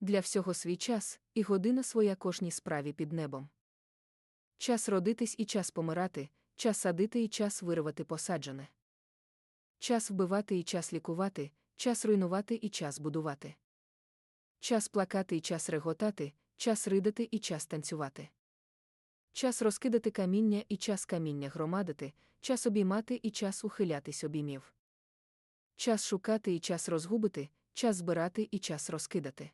для всього свій час, і година своя кожній справі під небом. Час родитись і час помирати, час садити і час вирвати посаджене. Час вбивати і час лікувати, час руйнувати і час будувати. Час плакати і час реготати, час ридати і час танцювати. Час розкидати каміння і час каміння громадити, час обіймати і час ухилятись обіймів. Час шукати і час розгубити, час збирати і час розкидати.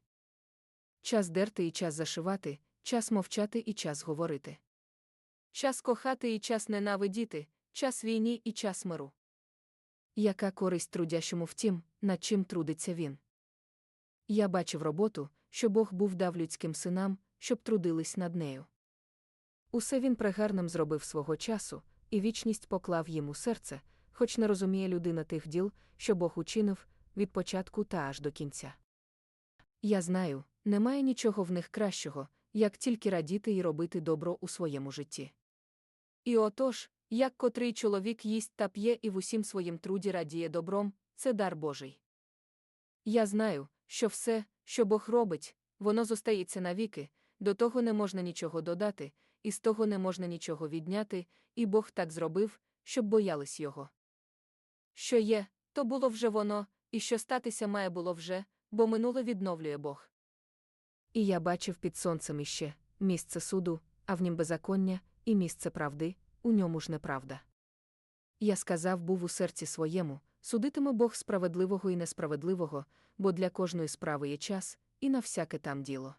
Час дерти і час зашивати, час мовчати і час говорити. Час кохати і час ненавидіти, час війні і час миру. Яка користь трудящому в тім, над чим трудиться він? Я бачив роботу, що Бог був дав людським синам, щоб трудились над нею. Усе він прегарним зробив свого часу, і вічність поклав їм у серце, хоч не розуміє людина тих діл, що Бог учинив від початку та аж до кінця. Я знаю, немає нічого в них кращого, як тільки радіти і робити добро у своєму житті. І отож, як котрий чоловік їсть та п'є і в усім своїм труді радіє добром, це дар Божий. Я знаю, що все, що Бог робить, воно зостається навіки, до того не можна нічого додати, і з того не можна нічого відняти, і Бог так зробив, щоб боялись його. Що є, то було вже воно, і що статися має було вже, бо минуле відновлює Бог. І я бачив під сонцем іще місце суду, а в нім беззаконня, і місце правди, у ньому ж неправда. Я сказав був у серці своєму, судитиме Бог справедливого і несправедливого, бо для кожної справи є час, і на всяке там діло.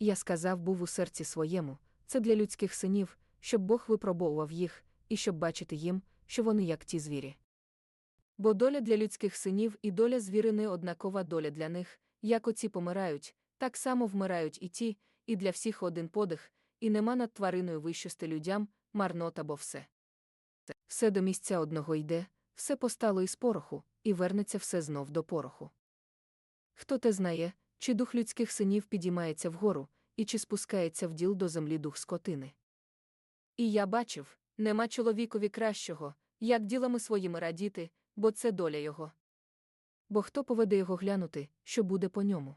Я сказав був у серці своєму, це для людських синів, щоб Бог випробовував їх, і щоб бачити їм, що вони як ті звірі. Бо доля для людських синів і доля звіри не однакова доля для них, як оці помирають, так само вмирають і ті, і для всіх один подих, і нема над твариною вищости людям, марнота бо все. Все до місця одного йде, все постало із пороху, і вернеться все знов до пороху. Хто те знає, чи дух людських синів підіймається вгору, і чи спускається в діл до землі дух скотини? І я бачив, нема чоловікові кращого, як ділами своїми радіти, бо це доля його. Бо хто поведе його глянути, що буде по ньому?